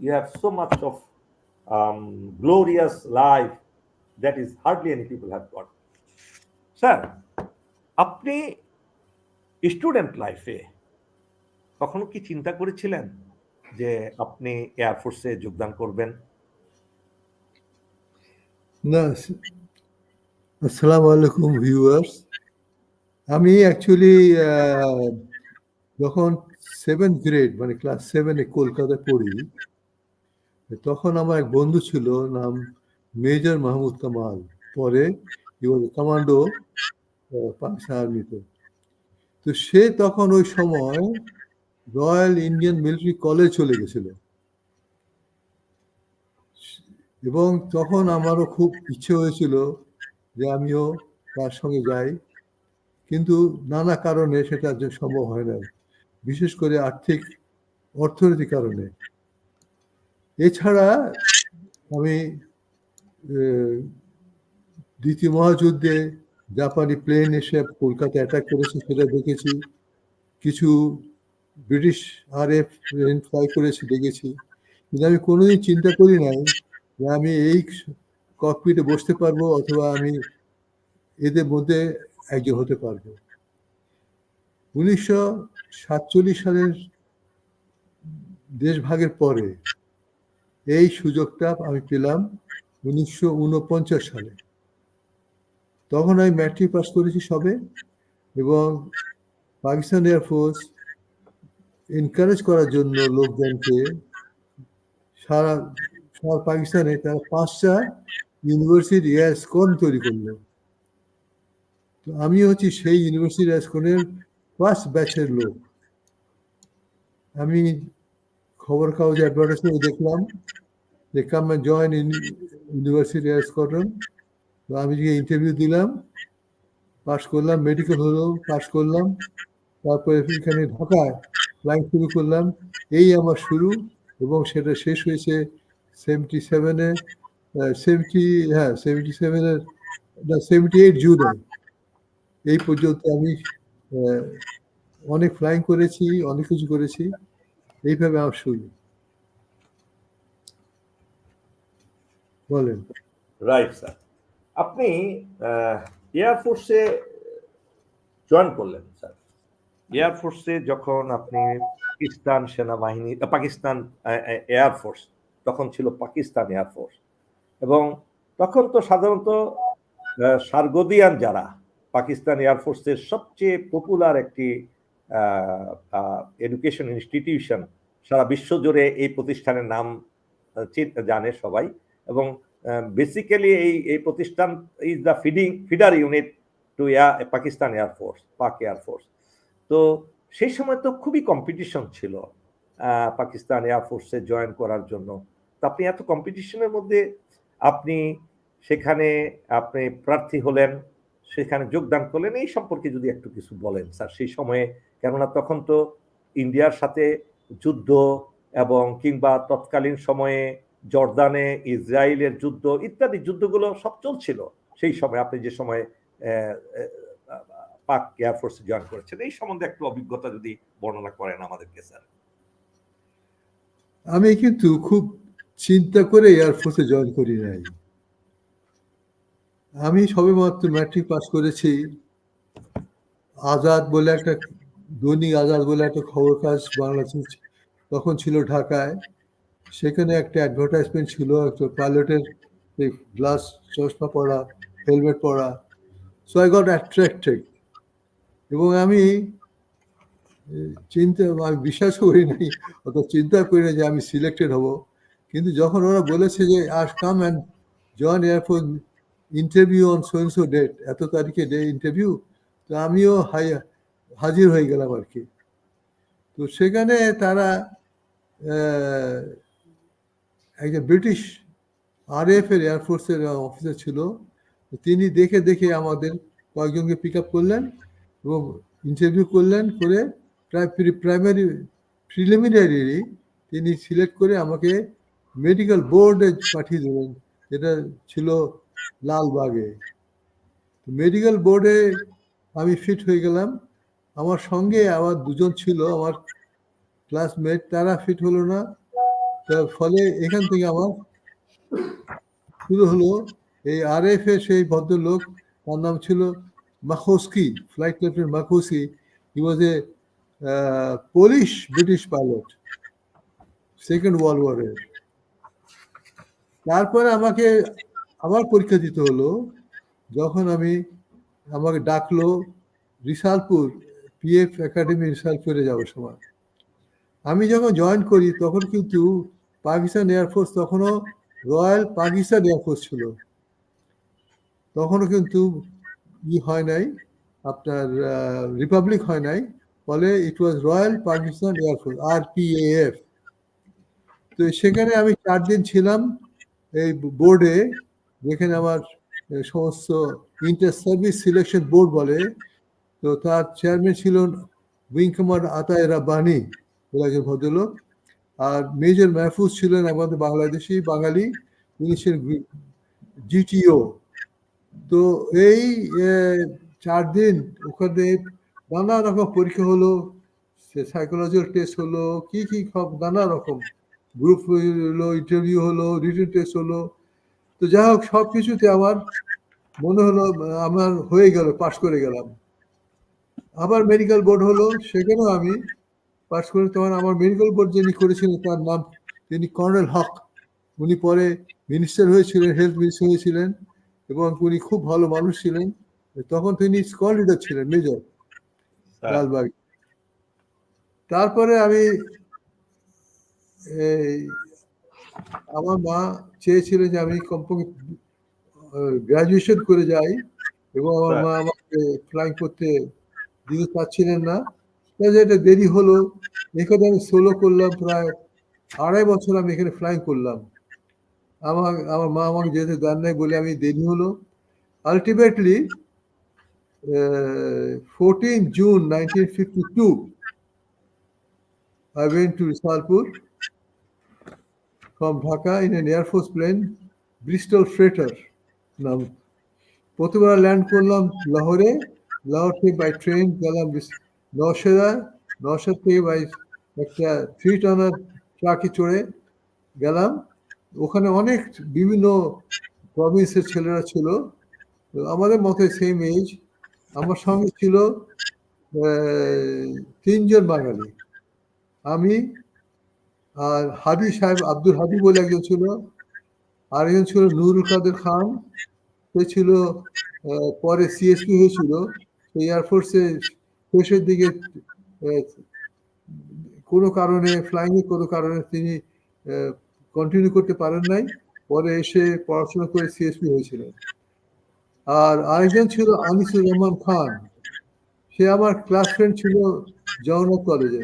you have so much of um, glorious life that is hardly any people have got. Sir আপনি student লাইফে কখনো কি চিন্তা করেছিলেন যে আপনি এয়ারফোর্সে যোগদান করবেন না আসসালামু আলাইকুম ভিউয়ার্স আমি অ্যাকচুয়ালি যখন সেভেন্থ গ্রেড মানে ক্লাস সেভেনে কলকাতায় পড়ি তখন আমার এক বন্ধু ছিল নাম মেজর মাহমুদ কামাল। পরে কমান্ডো আর্মিতে। তো সে তখন ওই সময় রয়্যাল ইন্ডিয়ান মিলিটারি কলেজ চলে গেছিল। এবং তখন আমারও খুব ইচ্ছে হয়েছিল যে আমিও তার সঙ্গে যাই। কিন্তু নানা কারণে সেটা সম্ভব হয় না বিশেষ করে আর্থিক, অর্থনৈতিক কারণে। এছাড়া আমি দ্বিতীয় মহাযুদ্ধে জাপানি প্লেন এসে কলকাতা অ্যাটাক করেছে সেটা দেখেছি। কিছু British R F plane fly করেছে দেখেছি। কিন্তু আমি কোনোদিন চিন্তা করি নাই যে আমি এই ককপিটে বসতে পারব অথবা আমি এদের মধ্যে একজন হতে পারব। উনিশশো সাতচল্লিশ সালের দেশভাগের পরে এই সুযোগটা আমি পেলাম উনিশশো উনপঞ্চাশ সালে। তখন আমি ম্যাট্রিক পাস করেছি সবে এবং পাকিস্তান এয়ারফোর্স এনকারেজ করার জন্য লোকজনকে সারা সারা পাকিস্তানে তারা পাঁচটা ইউনিভার্সিটি এয়ারস্কন তৈরি করল। তো আমি হচ্ছি সেই ইউনিভার্সিটি এয়ারস্কনের ফার্স্ট ব্যাচের লোক। আমি খবর কাগজ অ্যাডভার্টাইজমেন্ট দেখলাম যে কাম জয়েন ইউনিভার্সিটি এয়ারস্কটন তো আমি যে ইন্টারভিউ দিলাম পাস করলাম মেডিকেল হলো পাস করলাম। তারপরে এখানে ঢাকায় ফ্লাইং শুরু করলাম। এই আমার শুরু এবং সেটা শেষ হয়েছে সেভেন্টি সেভেনে সেভেন্টি হ্যাঁ সেভেন্টি সেভেনের সেভেন্টি এইট জুনে এই পর্যন্ত আমি অনেক ফ্লাইং করেছি, অনেক কিছু করেছি। এইভাবে শুরু বলেন। রাইট স্যার আপনি এয়ারফোর্সে জয়েন করলেন স্যার এয়ারফোর্সে যখন আপনি পাকিস্তান সেনাবাহিনী, পাকিস্তান এয়ারফোর্স তখন ছিল পাকিস্তান এয়ারফোর্স এবং তখন তো সাধারণত সার্গোদিয়ান যারা পাকিস্তান এয়ারফোর্সের সবচেয়ে পপুলার একটি এডুকেশন ইনস্টিটিউশন সারা বিশ্ব জুড়ে এই প্রতিষ্ঠানের নাম জানে সবাই এবং বেসিক্যালি এই এই প্রতিষ্ঠান is the feeding feeder unit to air Pakistan air force Pak air force তো সেই সময় তো খুবই কম্পিটিশন ছিল পাকিস্তান এয়ারফোর্সে জয়েন করার জন্য। তো আপনি এত কম্পিটিশনের মধ্যে আপনি সেখানে, আপনি প্রার্থী হলেন সেখানে যোগদান করলেন। এই সম্পর্কে যদি একটু কিছু বলেন, স্যার। সেই সময়ে কেননা তখন তো ইন্ডিয়ার সাথে যুদ্ধ এবং কিংবা তৎকালীন সময়ে জর্দানে ইসরায়েলের যুদ্ধ ইত্যাদি যুদ্ধগুলো সব চলছিল। সেই সময় আপনি যে সময় পাক এয়ারফোর্সে জয়েন করেছেন, এই সম্বন্ধে একটু অভিজ্ঞতা যদি বর্ণনা করেন আমাদেরকে, স্যার। আমি কিন্তু খুব চিন্তা করে এয়ারফোর্সে জয়েন করি নাই। আমি সবে মাত্র ম্যাট্রিক পাস করেছি। আজাদ বলে একটা দৈনিক আজাদ বলে একটা খবর কাজ বাংলাদেশ তখন ছিল ঢাকায়। সেখানে একটা অ্যাডভার্টাইজমেন্ট ছিল, একটা পাইলটের গ্লাস চশমা পরা হেলমেট পরা। সো আই গট অ্যাট্রাক্টেড এবং আমি চিন্তা, আমি বিশ্বাস করি নাই অত চিন্তা করি না যে আমি সিলেক্টেড হব। কিন্তু যখন ওরা বলেছে যে us come and join air force interview on so and so date এত তারিখে ডে ইন্টারভিউ তো আমিও হাজির হয়ে গেলাম আর কি। তো সেখানে তারা একজন ব্রিটিশ আর এফ এর এয়ারফোর্সের অফিসার ছিল। তিনি দেখে দেখে আমাদের কয়েকজনকে পিক আপ করলেন এবং ইন্টারভিউ করলেন করে প্রাইমারি প্রিলিমিনারি তিনি সিলেক্ট করে আমাকে মেডিকেল বোর্ডে পাঠিয়ে দিলেন। যেটা ছিল লালবাগে। মেডিকেল বোর্ডে আমি ফিট হয়ে গেলাম। আমার সঙ্গে আমার দুজন ছিল, আমার ক্লাসমেট তারা ফিট হলো না। তার ফলে এখান থেকে আমার শুরু হলো এই আরএফ এর সেই ভদ্রলোক। তার নাম ছিল Makowski flight lieutenant Makowski he was a Polish British pilot second world ওয়ারের তারপরে আমাকে আবার পরীক্ষা দিতে হলো, যখন আমি আমাকে ডাকলো রিসালপুর পিএফ একাডেমি রিসালপুরে যাওয়ার সময়। আমি যখন জয়েন করি, তখন কিন্তু পাকিস্তান এয়ারফোর্স তখনও রয়্যাল পাকিস্তান এয়ারফোর্স ছিল। তখনও কিন্তু ই হয় নাই, আপনার রিপাবলিক হয় নাই, ফলে it was royal Pakistan air force R PAF তো সেখানে আমি চার দিন ছিলাম এই বোর্ডে যেখানে আমার সমস্ত ইন্টার সার্ভিস সিলেকশন বোর্ড বলে, তো তার চেয়ারম্যান ছিলেন উইং কমান্ডার আতায় রাব্বানি একজন ভদ্রলোক। আর মেজর মাহফুজ ছিলেন আমাদের বাংলাদেশি বাঙালি তিনি ছিলেন জিটিও। তো এই চার দিন ওখানে নানা রকম পরীক্ষা হলো সাইকোলজিক্যাল টেস্ট হলো, কি কি সব নানা রকম গ্রুপ হলো ইন্টারভিউ হলো রিটেন টেস্ট হলো তো যাই হোক সব কিছুতে আমার মনে হলো আমার হয়ে গেল পাশ করে গেলাম। আবার মেডিকেল বোর্ড হলো সেখানেও আমি পাশ করে তখন আমার মেডিকেল বোর্ড যিনি করেছিলেন তার নাম তিনি কর্নেল হক। উনি পরে মিনিস্টার হয়েছিলেন হেলথ মিনিস্টার হয়েছিলেন এবং উনি খুব ভালো মানুষ ছিলেন। তখন তিনি স্কল লিডার ছিলেন মেজর লালবাগ। তারপরে আমি এই আমার মা চেয়েছিলেন যে আমি কমপক্ষে গ্রাজুয়েশন করে যাই এবং আমার মা আমাকে ফ্লাইং করতে দিতে চাচ্ছিলেন না। এটা দেরি হলো এখানে আমি সোলো করলাম প্রায় আড়াই বছর আমি এখানে ফ্লাইং করলাম। আমার আমার মা আমাকে যেতে দেন নাই বলে আমি দেরি হলো। Ultimately fourteen June nineteen fifty two I went to Risalpur from Dhaka in an Air Force plane, Bristol Freighter. নাম। প্রথমবার ল্যান্ড করলাম লাহোরে। লাহোর থেকে বাই ট্রেন গেলাম নশেদা নশেদ থেকে বাই একটা থ্রি টনার ট্রাকে চড়ে গেলাম। ওখানে অনেক বিভিন্ন প্রভিন্সের ছেলেরা ছিল। আমাদের মতো সেম এজ আমার সঙ্গে ছিল তিনজন বাঙালি। আমি আর হাদি সাহেব আব্দুল হাদি বলে একজন ছিল আরেকজন ছিল নুরুল কাদের খান। সে ছিল পরে সিএসপি হয়েছিল। সেই এয়ারফোর্সে শেষের দিকে কোনো কারণে ফ্লাইংয়ে কোনো কারণে তিনি কন্টিনিউ করতে পারেন নাই। পরে এসে পড়াশোনা করে সিএসপি হয়েছিলেন আর আরেকজন ছিল আনিসুর রহমান খান। সে আমার ক্লাস ফ্রেন্ড ছিল জগন্নাথ কলেজে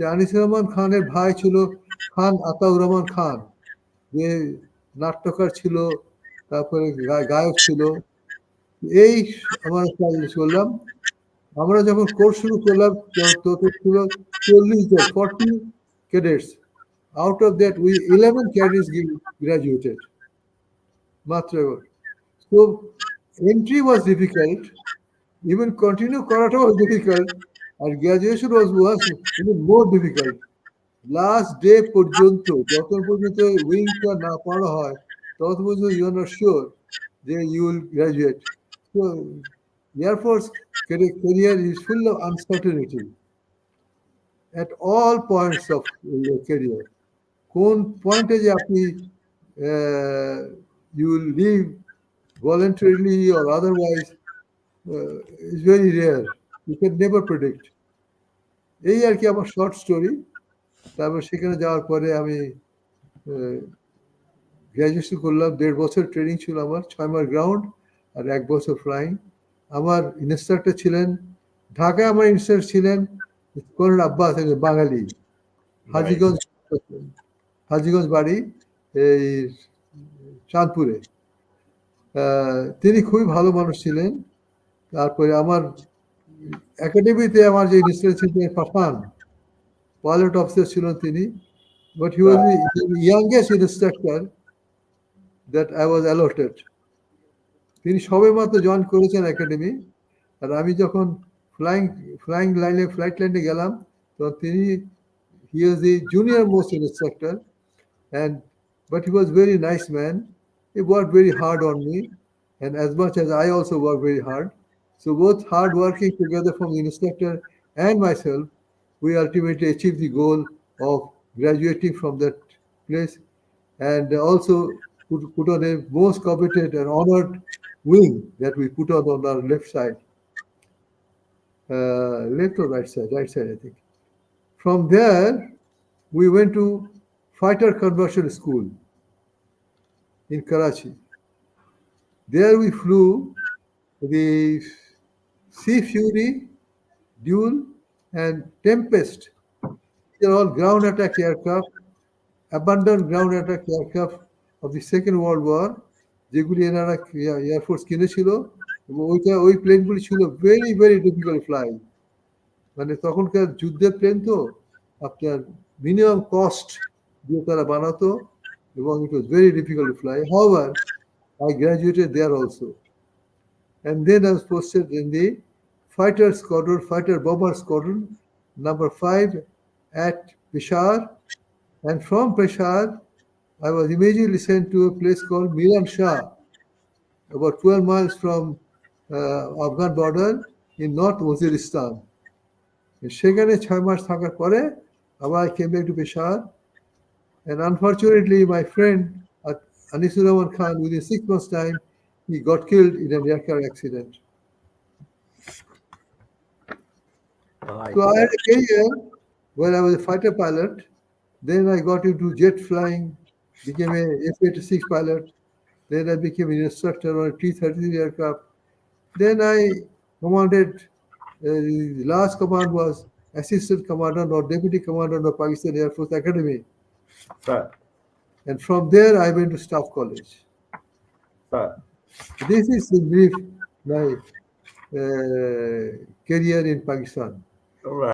সে আনিসুর রহমান খানের ভাই ছিল খান আতাউর রহমান খান। যে নাট্যকার ছিল, তারপরে গায়ক ছিল। এই আমার করলাম। আমরা যখন কোর্স শুরু করলাম তত ছিল চল্লিশ জন forty cadets out of that we eleven cadets graduated মাত্র তো entry was difficult even continue করাটাও difficult R graduation was was even more difficult last day পর্যন্ত যত পর্যন্ত উইংটা না পড়া হয় তত পর্যন্ত ইউ আর নট শিওর যে you will graduate so air force career is full of uncertainty at all points of your career. কোন পয়েন্টে যে আপনি you will leave voluntarily or otherwise uh, is very rare. You can never predict. এই আর কি আমার short story তারপর সেখানে যাওয়ার পরে আমি গ্র্যাজুয়েশন করলাম। দেড় বছর ট্রেনিং ছিল আমার ছয় মাস গ্রাউন্ড আর এক বছর ফ্লাইং আমার ইনস্ট্রাক্টর ছিলেন ঢাকায় আমার ইনস্ট্রাক্টর ছিলেন কর্নেল আব্বাস বাঙালি। হাজিগঞ্জ হাজিগঞ্জ বাড়ি এই চাঁদপুরে। তিনি খুবই ভালো মানুষ ছিলেন। তারপরে আমার একাডেমিতে আমার যে ইনস্ট্রাক্টর ছিলেন পাঠান পাইলট অফিসার ছিলেন তিনি but he was youngest instructor that I was allotted তিনি সবে মাত্র জয়েন করেছেন একাডেমি আর আমি যখন ফ্লাইং ফ্লাইং লাইনে ফ্লাইট লাইনে গেলাম তখন তিনি he was the junior most instructor and but he was very nice man. He worked very hard on me, and as much as I also worked very hard. So both hard working together from the instructor and myself, we ultimately achieved the goal of graduating from that place and also put, put on a most coveted and honored wing that we put on on our left side. Uh, left or right side? Right side, I think. From there, we went to Fighter Conversion School in Karachi. There we flew the Sea Fury, Duel, and Tempest. They're all ground attack aircraft, abandoned ground attack aircraft of the Second World War, যেগুলি এনারা air force কিনেছিল এবং ওইটা ওই প্লেনগুলি ছিল very very difficult fly মানে তখনকার যুদ্ধের প্লেন তো আপনার মিনিমাম কস্ট দিয়ে তারা বানাতো এবং it was very difficult fly however I graduated there also and then I was posted in the fighter squadron, fighter bomber squadron, number five at Peshawar. And from Peshawar, I was immediately sent to a place called Miran Shah, about 12 miles from uh, Afghan border in North Waziristan. সেখানে ছয় মাস থাকার পরে আবার I came back to Peshawar. And unfortunately, my friend at Anisur Rahman Khan, within six months' time, he got killed in an aircraft accident. My So I had a career where I was a fighter pilot. Then I got into jet flying, became a F-86 pilot. Then I became an instructor on a T-33 aircraft. Then I commanded, uh, the last command was assistant commandant or deputy commandant of Pakistan Air Force Academy. sir, And from there I went to staff college. sir. This is in brief my uh, career in Pakistan. All right.